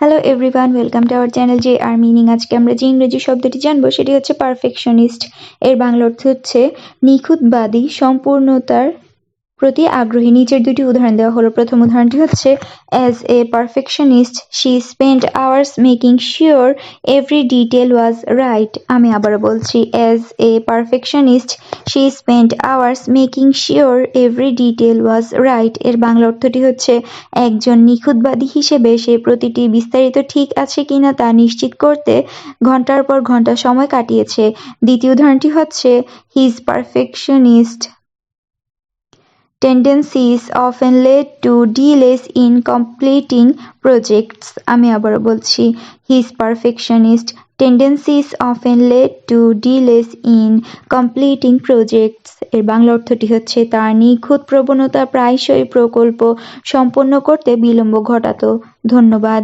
Hello everyone welcome to our channel যে আর meaning আজকে আমরা যে ইংরেজি শব্দটি জানব, সেটি হচ্ছে পারফেকশনিস্ট এর বাংলা অর্থ হচ্ছে নিখুঁতবাদী, সম্পূর্ণতার প্রতি আগ্রহী নিচের দুটি উদাহরণ দেওয়া হলো। প্রথম উদাহরণটি হচ্ছে as a perfectionist she spend hours making sure every detail was right আমি আবারও বলছি as a perfectionist she spend hours making sure every detail was right এর বাংলা অর্থটি হচ্ছে, একজন নিখুঁতবাদী হিসেবে সে প্রতিটি বিস্তারিত ঠিক আছে কিনা তা নিশ্চিত করতে ঘণ্টার পর ঘণ্টা সময় কাটিয়েছে। দ্বিতীয় উদাহরণটি হচ্ছে his perfectionist tendencies often led to delays in completing projects আমি আবারও বলছি his perfectionist tendencies often led to delays in completing projects এর বাংলা অর্থটি হচ্ছে তার নিখুঁত প্রবণতা প্রায়শই প্রকল্প সম্পন্ন করতে বিলম্ব ঘটাতো ধন্যবাদ